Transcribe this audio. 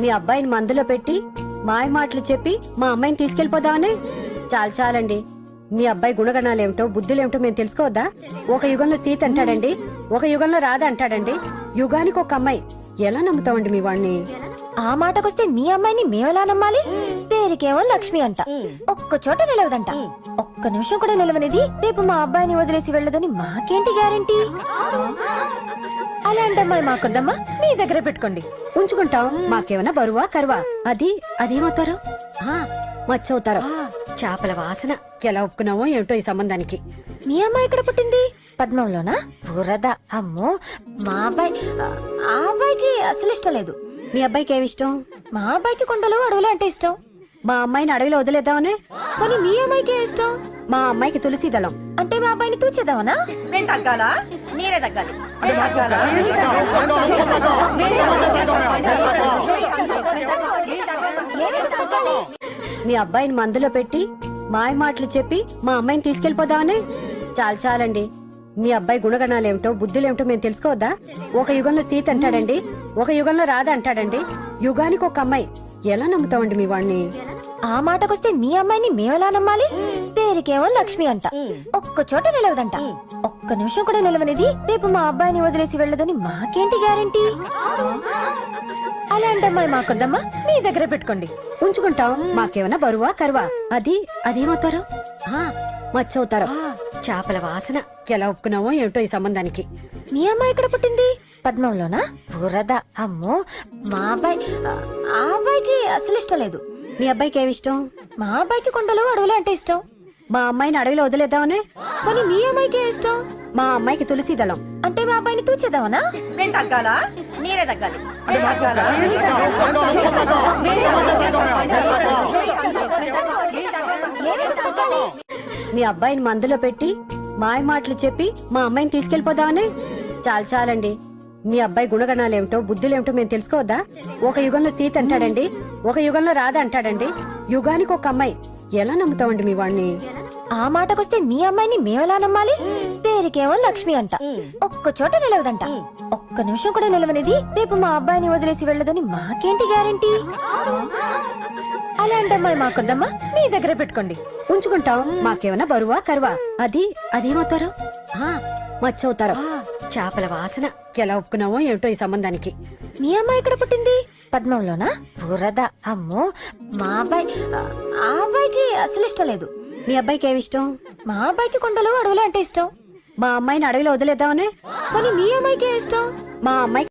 మీ అబ్బాయిని మందులో పెట్టి మాయ మాటలు చెప్పి మా అమ్మాయిని తీసుకెళ్ళిపోదామని చాలు చాలండి. మీ అబ్బాయి గుణగణాలేమిటో బుద్ధులేమిటో మేము తెలుసుకోవద్దా? ఒక యుగంలో సీత అంటాడండి ఒక యుగంలో రాధ అంటాడండి. యుగానికి ఒక అమ్మాయి. ఎలా నమ్ముతామండి మీ వాణ్ణి? ఆ మాటకొస్తే మీ అమ్మాయిని మేమెలా నమ్మాలి? పేరుకేమో లక్ష్మి అంట. ఒక్క చోట నిలవదంట. ఒక్క నిమిషం కూడా నిలవనిది. రేపు మా అబ్బాయిని వదిలేసి వెళ్ళదని మాకేంటి గ్యారంటీ? అలాంటి అమ్మాయి మాకొద్దమ్మా? మీ దగ్గర పెట్టుకోండి. ఉంచుకుంటాం. మాకేమైనా బరువా కరువా? అది అదేమవుతారు? ఆ, మచ్చవుతారు. చేపల వాసన. ఎలా ఒప్పుకున్నామో ఏమిటో ఈ సంబంధానికి? మీ అమ్మాయి ఎక్కడ పుట్టింది? పద్మంలోనా? బురద. అమ్మో మా అబ్బాయి ఆ అబ్బాయికి అసలు ఇష్టం లేదు. మీ అబ్బాయికి ఏమి ఇష్టం? మా అబ్బాయికి కొండలు అడవులు అంటే ఇష్టం. మా అమ్మాయిని అడవిలో వదిలేద్దామనే? కానీ మీ అమ్మాయికి ఇష్టం? మా అమ్మాయికి తులసి దళం. అంటే మా అబ్బాయిని తూచేద్దామనా? నేను తగ్గాలా? నేను తగ్గాలా? మీ అబ్బాయిని మందులో పెట్టి మాయ మాటలు చెప్పి మా అమ్మాయిని తీసుకెళ్ళిపోదామని చాలు చాలండి. మీ అబ్బాయి గుణగణాలేమిటో బుద్ధులేమిటో మేము తెలుసుకోవద్దా? ఒక యుగంలో సీత అంటాడండి. ఒక యుగంలో రాధ అంటాడండి. యుగానికి ఒక అమ్మాయి. ఎలా నమ్ముతామండి మీ వాణ్ణి? ఆ మాటకొస్తే మీ అమ్మాయిని మేమెలా నమ్మాలి? పేరుకేమో లక్ష్మి అంట. ఒక్క చోట నిలవదంట. ఒక్క నిమిషం కూడా నిలవనిది. రేపు మా అబ్బాయిని వదిలేసి వెళ్ళదని మాకేంటి గ్యారంటీ? అలాంటి అమ్మాయి మాకొద్దమ్మా. మీ దగ్గర పెట్టుకోండి. ఉంచుకుంటాం మాకేమైనా బరువా కరువా? అది అదేమవుతారు? మచ్చవుతారు. చేపల వాసన. ఎలా ఒప్పుకున్నామో ఏమిటో ఈ సంబంధానికి? మీ అమ్మాయి ఎక్కడ పుట్టింది? పద్మంలోనా? బురద. అమ్మో. మా అబ్బాయి ఆ అసలు ఇష్టం లేదు. మీ అబ్బాయికి ఏమి ఇష్టం? మా అబ్బాయికి కొండలు అడవులు అంటే ఇష్టం. మా అమ్మాయిని అడవిలో వదిలేద్దామనే? కానీ మీ అమ్మాయికి ఏం ఇష్టం? మా అమ్మాయికి తులసి దళం. అంటే మా అబ్బాయిని తూచేద్దామనా? నేను తగ్గాలా? నేనే తగ్గాలి. నేను తగ్గాలా? మీ అబ్బాయిని మందులో పెట్టి మాయ మాటలు చెప్పి మా అమ్మాయిని తీసుకెళ్ళిపోదామని చాలు చాలండి. మీ అబ్బాయి గుణగణాలేమిటో బుద్ధులేమిటో మేము తెలుసుకోవద్దా? ఒక యుగంలో సీత అంటాడండి ఒక యుగంలో రాధ అంటాడండి. యుగానికి ఒక అమ్మాయి ఎలా నమ్ముతామండి మీ వాణ్ణి? ఆ మాటకొస్తే మీ అమ్మాయిని మేమెలా నమ్మాలి? పేరుకేమో లక్ష్మి అంట. ఒక్క చోట నిలవదంట. ఒక్క నిమిషం కూడా నిలవనిది. రేపు మా అబ్బాయిని వదిలేసి వెళ్ళదని మాకేంటి గ్యారంటీ? అలాంటి అమ్మాయి మాకొద్దమ్మా. మీ దగ్గర పెట్టుకోండి. ఉంచుకుంటాం. మాకేమైనా బరువా కరువా? అది అదేమవుతారు? ఆ, మచ్చవుతారు. చేపల వాసన. ఎలా ఒప్పుకున్నామో ఏమిటో ఈ సంబంధానికి? మీ అమ్మాయి ఎక్కడ పుట్టింది? పద్మంలోనా? బురద అమ్మో మా అబ్బాయి ఆ అబ్బాయికి అసలు ఇష్టం లేదు. మీ అబ్బాయికి ఏమి ఇష్టం? మా అబ్బాయికి కొండలు అడవులు అంటే ఇష్టం. మా అమ్మాయిని అడవిలో వదిలేద్దామనే? కానీ మీ అమ్మాయికి ఏం ఇష్టం? మా అమ్మాయికి